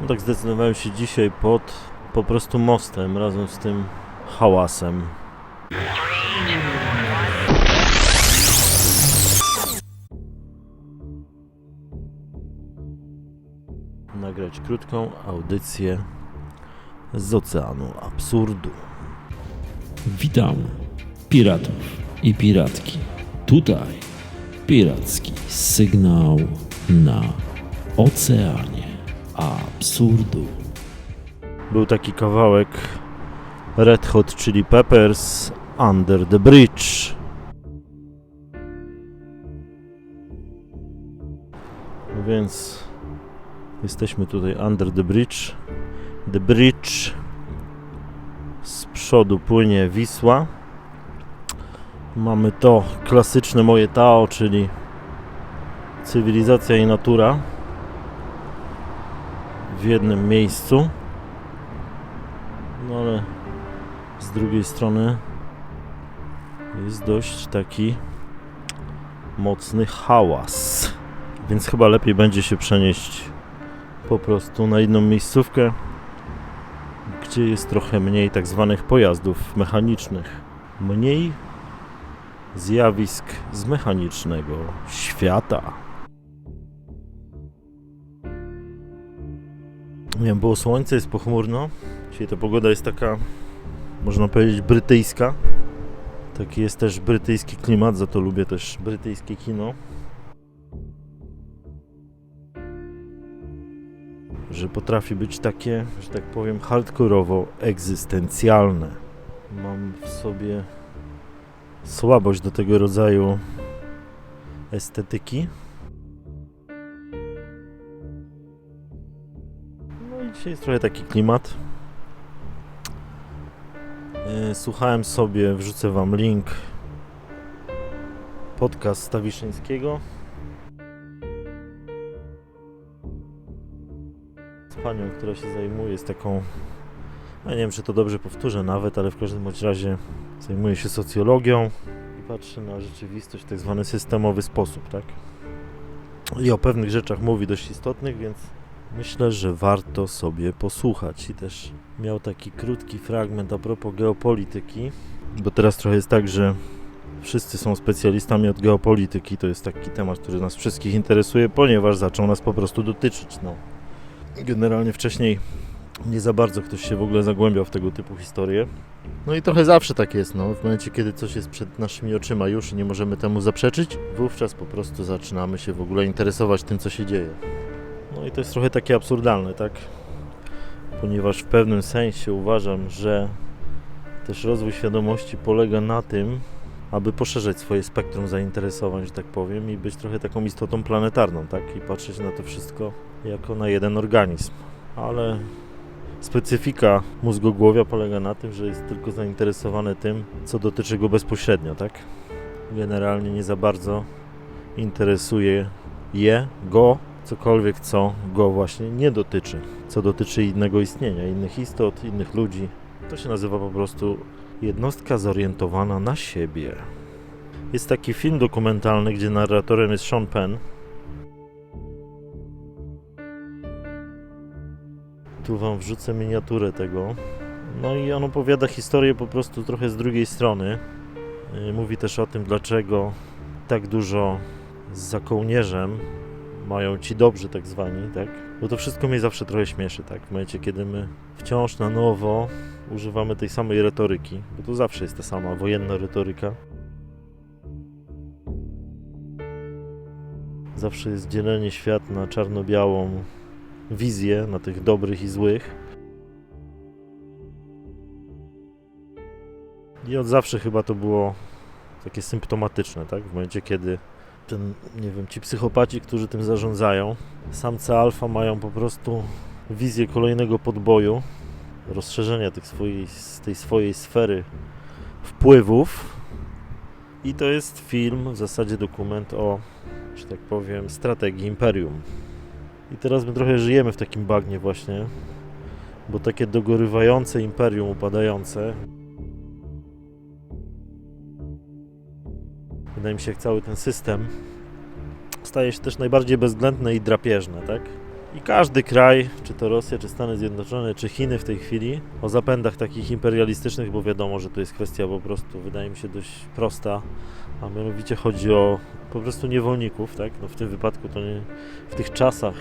No tak zdecydowałem się dzisiaj pod po prostu mostem razem z tym hałasem. Nagrać krótką audycję z oceanu absurdu. Witam piratów i piratki. Tutaj piracki sygnał na oceanie absurdu. Był taki kawałek Red Hot Chili Peppers Under the Bridge. No Więc jesteśmy tutaj under the bridge. The bridge. Z przodu płynie Wisła. Mamy to klasyczne moje Tao, czyli cywilizacja i natura w jednym miejscu. No ale z drugiej strony jest dość taki mocny hałas. Więc chyba lepiej będzie się przenieść po prostu na inną miejscówkę, gdzie jest trochę mniej tak zwanych pojazdów mechanicznych. Mniej zjawisk z mechanicznego świata. Wiem, było słońce, jest pochmurno. Dzisiaj ta pogoda jest taka, można powiedzieć, brytyjska. Taki jest też brytyjski klimat, za to lubię też brytyjskie kino. Że potrafi być takie, że tak powiem, hardkorowo egzystencjalne. Mam w sobie słabość do tego rodzaju estetyki. Dzisiaj jest trochę taki klimat. E, Słuchałem sobie, wrzucę Wam link, podcast Stawiszyńskiego. Z panią, która się zajmuje, z taką, ja nie wiem czy to dobrze powtórzę nawet, ale w każdym bądź razie zajmuje się socjologią i patrzy na rzeczywistość w tak zwany systemowy sposób, tak? I o pewnych rzeczach mówi dość istotnych, więc myślę, że warto sobie posłuchać. I też miał taki krótki fragment a propos geopolityki, bo teraz trochę jest tak, że wszyscy są specjalistami od geopolityki. To jest taki temat, który nas wszystkich interesuje, ponieważ zaczął nas po prostu dotyczyć. No. Generalnie wcześniej nie za bardzo ktoś się w ogóle zagłębiał w tego typu historie. No i trochę zawsze tak jest, no. W momencie, kiedy coś jest przed naszymi oczyma już i nie możemy temu zaprzeczyć, wówczas po prostu zaczynamy się w ogóle interesować tym, co się dzieje. No i to jest trochę takie absurdalne, tak? Ponieważ w pewnym sensie uważam, że też rozwój świadomości polega na tym, aby poszerzać swoje spektrum zainteresowań, że tak powiem, i być trochę taką istotą planetarną, tak? I patrzeć na to wszystko jako na jeden organizm. Ale specyfika mózgogłowia polega na tym, że jest tylko zainteresowany tym, co dotyczy go bezpośrednio, tak? Generalnie nie za bardzo interesuje je, go, cokolwiek, co go właśnie nie dotyczy, co dotyczy innego istnienia, innych istot, innych ludzi. To się nazywa po prostu jednostka zorientowana na siebie. Jest taki film dokumentalny, gdzie narratorem jest Sean Penn. Tu wam wrzucę miniaturę tego. No i on opowiada historię po prostu trochę z drugiej strony. Yy, Mówi też o tym, dlaczego tak dużo za kołnierzem mają ci dobrzy tak zwani, tak? Bo to wszystko mnie zawsze trochę śmieszy, tak? W momencie, kiedy my wciąż na nowo używamy tej samej retoryki, bo to zawsze jest ta sama wojenna retoryka. Zawsze jest dzielenie świat na czarno-białą wizję, na tych dobrych i złych. I od zawsze chyba to było takie symptomatyczne, tak? W momencie, kiedy ten, nie wiem, ci psychopaci, którzy tym zarządzają, samce alfa mają po prostu wizję kolejnego podboju, rozszerzenia tych swojej, tej swojej sfery wpływów. I to jest film, w zasadzie dokument o, że tak powiem, strategii imperium. I teraz my trochę żyjemy w takim bagnie właśnie, bo takie dogorywające imperium upadające wydaje mi się, jak cały ten system staje się też najbardziej bezwzględne i drapieżne, tak? I każdy kraj, czy to Rosja, czy Stany Zjednoczone, czy Chiny w tej chwili, o zapędach takich imperialistycznych, bo wiadomo, że to jest kwestia po prostu, wydaje mi się, dość prosta, a mianowicie chodzi o po prostu niewolników, tak? No w tym wypadku to nie, w tych czasach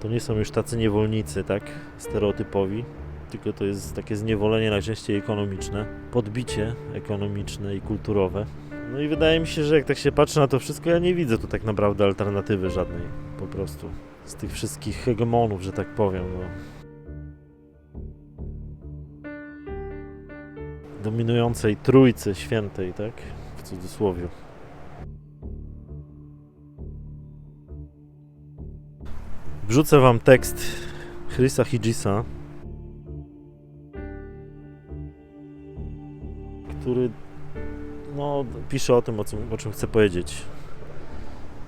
to nie są już tacy niewolnicy, tak? Stereotypowi, tylko to jest takie zniewolenie najczęściej ekonomiczne, podbicie ekonomiczne i kulturowe. No i wydaje mi się, że jak tak się patrzy na to wszystko, ja nie widzę tu tak naprawdę alternatywy żadnej, po prostu. Z tych wszystkich hegemonów, że tak powiem, no. Dominującej trójcy świętej, tak? W cudzysłowie. Wrzucę wam tekst Chrisa Hidgisa, który pisze o tym, o czym, o czym chcę powiedzieć.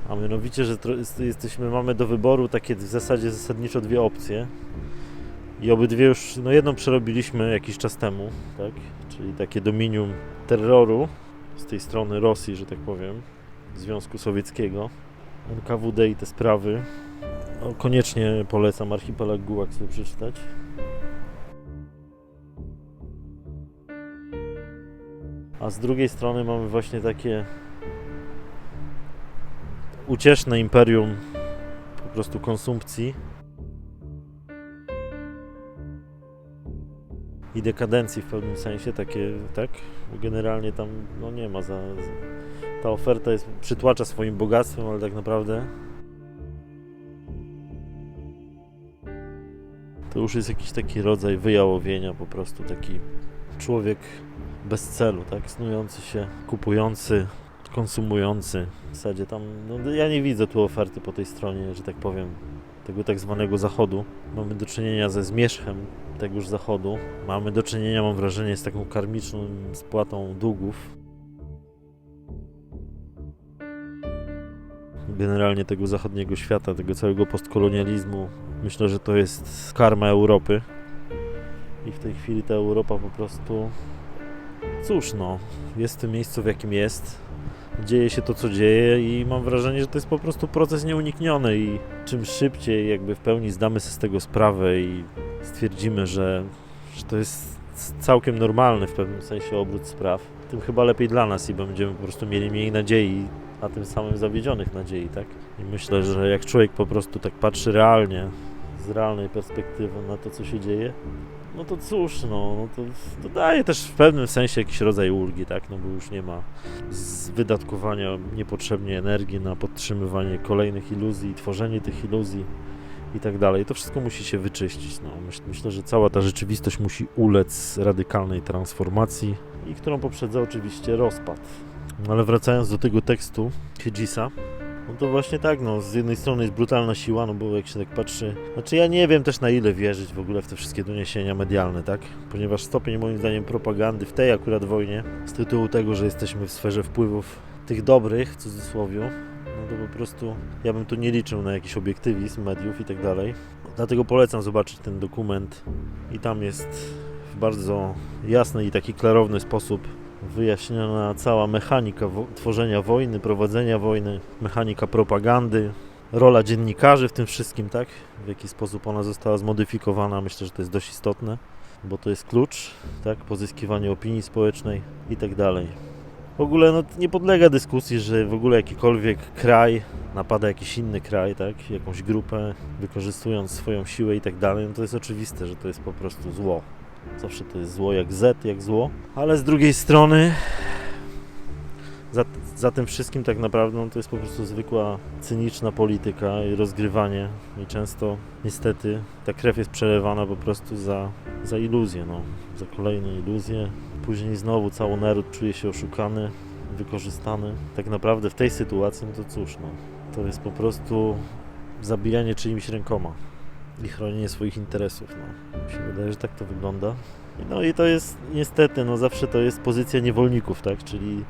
A mianowicie, że jesteśmy, mamy do wyboru takie w zasadzie zasadniczo dwie opcje. I obydwie już, no jedną przerobiliśmy jakiś czas temu, tak? Czyli takie dominium terroru z tej strony Rosji, że tak powiem, Związku Sowieckiego, NKWD i te sprawy. No, koniecznie polecam Archipelag Gułak sobie przeczytać. A z drugiej strony mamy właśnie takie ucieszne imperium po prostu konsumpcji i dekadencji w pewnym sensie, takie, tak? Generalnie tam no nie ma za, za... Ta oferta jest, przytłacza swoim bogactwem, ale tak naprawdę to już jest jakiś taki rodzaj wyjałowienia, po prostu taki człowiek bez celu, tak? Snujący się, kupujący, konsumujący. W zasadzie tam, no ja nie widzę tu oferty po tej stronie, że tak powiem, tego tak zwanego zachodu. Mamy do czynienia ze zmierzchem tegoż zachodu. Mamy do czynienia, mam wrażenie, z taką karmiczną spłatą długów. Generalnie tego zachodniego świata, tego całego postkolonializmu. Myślę, że to jest karma Europy. I w tej chwili ta Europa po prostu cóż no, jest w tym miejscu w jakim jest. Dzieje się to, co dzieje i mam wrażenie, że to jest po prostu proces nieunikniony i czym szybciej jakby w pełni zdamy sobie z tego sprawę i stwierdzimy, że, że to jest całkiem normalny w pewnym sensie obrót spraw, tym chyba lepiej dla nas i będziemy po prostu mieli mniej nadziei, a tym samym zawiedzionych nadziei, tak? I myślę, że jak człowiek po prostu tak patrzy realnie, z realnej perspektywy na to, co się dzieje, no to cóż, no, no to, to daje też w pewnym sensie jakiś rodzaj ulgi, tak? No bo już nie ma wydatkowania niepotrzebnie energii na podtrzymywanie kolejnych iluzji, tworzenie tych iluzji i tak dalej. To wszystko musi się wyczyścić. No. Myśl, myślę, że cała ta rzeczywistość musi ulec radykalnej transformacji i którą poprzedza oczywiście rozpad. No, ale wracając do tego tekstu Hedgisa, no to właśnie tak, no, z jednej strony jest brutalna siła, no bo jak się tak patrzy, znaczy ja nie wiem też na ile wierzyć w ogóle w te wszystkie doniesienia medialne, tak? Ponieważ stopień moim zdaniem propagandy w tej akurat wojnie, z tytułu tego, że jesteśmy w sferze wpływów tych dobrych, w cudzysłowie, no to po prostu ja bym tu nie liczył na jakiś obiektywizm mediów i tak dalej. Dlatego polecam zobaczyć ten dokument i tam jest w bardzo jasny i taki klarowny sposób wyjaśniona cała mechanika wo- tworzenia wojny, prowadzenia wojny, mechanika propagandy, rola dziennikarzy w tym wszystkim, tak? W jaki sposób ona została zmodyfikowana, myślę, że to jest dość istotne, bo to jest klucz, tak? Pozyskiwanie opinii społecznej i tak dalej. W ogóle no, nie podlega dyskusji, że w ogóle jakikolwiek kraj napada jakiś inny kraj, tak? Jakąś grupę, wykorzystując swoją siłę i tak dalej, no to jest oczywiste, że to jest po prostu zło. Zawsze to jest zło jak Z, jak zło. Ale z drugiej strony za, za tym wszystkim tak naprawdę no, to jest po prostu zwykła cyniczna polityka i rozgrywanie i często niestety ta krew jest przelewana po prostu za, za iluzję, no, za kolejne iluzje. Później znowu cały naród czuje się oszukany, wykorzystany. Tak naprawdę w tej sytuacji, no to cóż, no, to jest po prostu zabijanie czyimiś rękoma i chronienie swoich interesów. No. Mi się wydaje, że tak to wygląda. No i to jest niestety, no zawsze to jest pozycja niewolników, tak? Czyli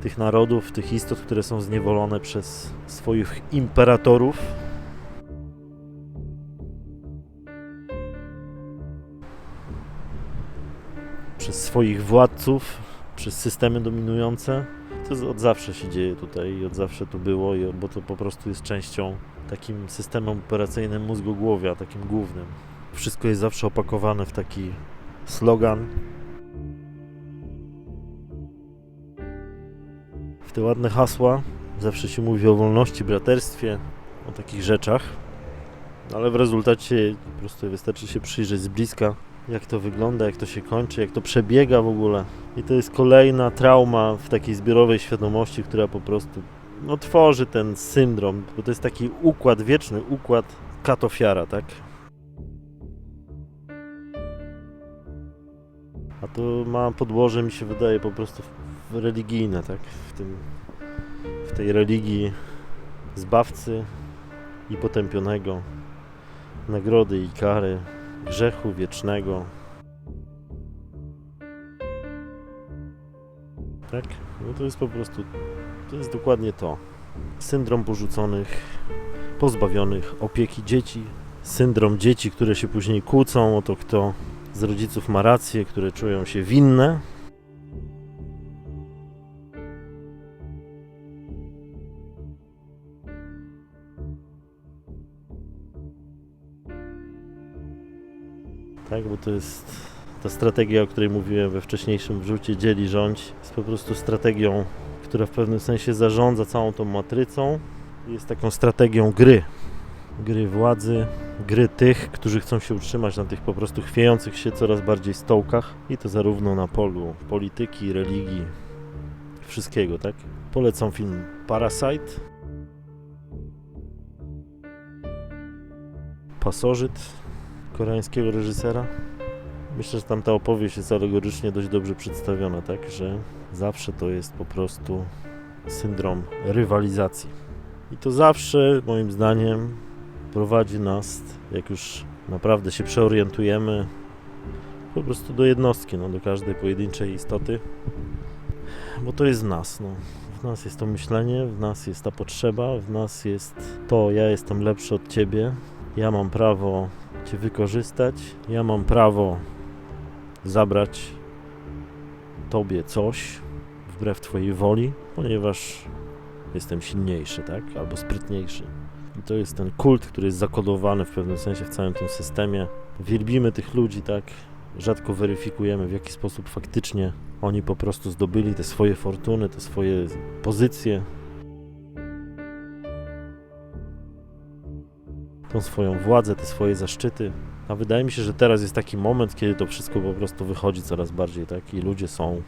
tych narodów, tych istot, które są zniewolone przez swoich imperatorów. Przez swoich władców, przez systemy dominujące. To od zawsze się dzieje tutaj i od zawsze tu było, bo to po prostu jest częścią takim systemem operacyjnym mózgogłowia, takim głównym. Wszystko jest zawsze opakowane w taki slogan. W te ładne hasła. Zawsze się mówi o wolności, braterstwie, o takich rzeczach. Ale w rezultacie po prostu wystarczy się przyjrzeć z bliska, jak to wygląda, jak to się kończy, jak to przebiega w ogóle. I to jest kolejna trauma w takiej zbiorowej świadomości, która po prostu no, tworzy ten syndrom, bo to jest taki układ, wieczny układ kat-ofiara, tak? A to ma podłoże, mi się wydaje, po prostu religijne, tak? W, tym, w tej religii zbawcy i potępionego, nagrody i kary, grzechu wiecznego. Tak? No to jest po prostu, to jest dokładnie to. Syndrom porzuconych, pozbawionych opieki dzieci, syndrom dzieci, które się później kłócą o to, kto z rodziców ma rację, które czują się winne. Tak, bo to jest ta strategia, o której mówiłem we wcześniejszym wrzucie, dzieli rządź, jest po prostu strategią, która w pewnym sensie zarządza całą tą matrycą. Jest taką strategią gry. Gry władzy, gry tych, którzy chcą się utrzymać na tych po prostu chwiejących się coraz bardziej stołkach i to zarówno na polu polityki, religii, wszystkiego, tak? Polecam film Parasite. Pasożyt koreańskiego reżysera. Myślę, że tam ta opowieść jest alegorycznie dość dobrze przedstawiona, tak, że zawsze to jest po prostu syndrom rywalizacji. I to zawsze, moim zdaniem, prowadzi nas, jak już naprawdę się przeorientujemy, po prostu do jednostki, no, do każdej pojedynczej istoty, bo to jest w nas. No. W nas jest to myślenie, w nas jest ta potrzeba, w nas jest to, ja jestem lepszy od ciebie, ja mam prawo wykorzystać, ja mam prawo zabrać tobie coś wbrew twojej woli, ponieważ jestem silniejszy, tak? Albo sprytniejszy. I to jest ten kult, który jest zakodowany w pewnym sensie w całym tym systemie. Wielbimy tych ludzi, tak? Rzadko weryfikujemy, w jaki sposób faktycznie oni po prostu zdobyli te swoje fortuny, te swoje pozycje, tą swoją władzę, te swoje zaszczyty. A wydaje mi się, że teraz jest taki moment, kiedy to wszystko po prostu wychodzi coraz bardziej, tak? I ludzie są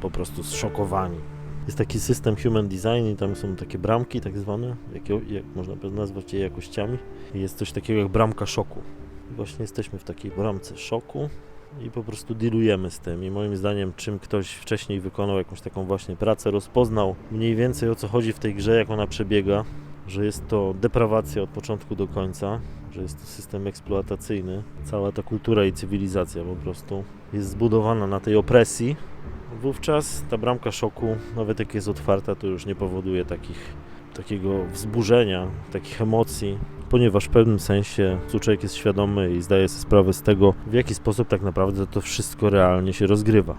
po prostu zszokowani. Jest taki system human design i tam są takie bramki tak zwane, jak, jak można by nazwać je jakościami. I jest coś takiego jak bramka szoku. I właśnie jesteśmy w takiej bramce szoku i po prostu dealujemy z tym. I moim zdaniem, czym ktoś wcześniej wykonał jakąś taką właśnie pracę, rozpoznał mniej więcej o co chodzi w tej grze, jak ona przebiega, że jest to deprawacja od początku do końca, że jest to system eksploatacyjny. Cała ta kultura i cywilizacja po prostu jest zbudowana na tej opresji. Wówczas ta bramka szoku, nawet jak jest otwarta, to już nie powoduje takich, takiego wzburzenia, takich emocji, ponieważ w pewnym sensie tu człowiek jest świadomy i zdaje sobie sprawę z tego, w jaki sposób tak naprawdę to wszystko realnie się rozgrywa.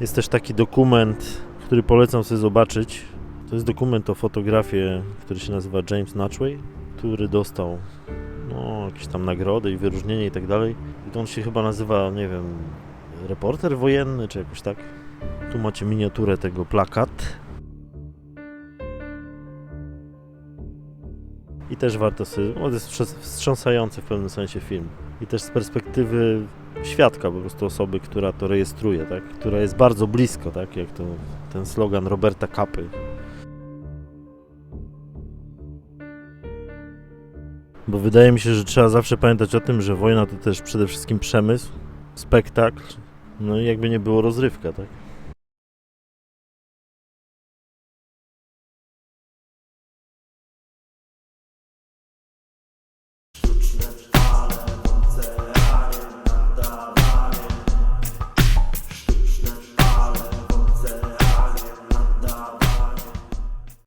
Jest też taki dokument, który polecam sobie zobaczyć. To jest dokument o fotografie, który się nazywa James Natchway, który dostał no, jakieś tam nagrody i wyróżnienie i tak dalej. I to on się chyba nazywa, nie wiem, reporter wojenny, czy jakoś tak. Tu macie miniaturę tego plakat. I też warto sobie, no, to jest wstrząs- wstrząsający w pewnym sensie film. I też z perspektywy świadka, po prostu osoby, która to rejestruje, tak? Która jest bardzo blisko, tak? Jak to ten slogan Roberta Kapy. Bo wydaje mi się, że trzeba zawsze pamiętać o tym, że wojna to też przede wszystkim przemysł, spektakl, no i jakby nie było rozrywka, tak?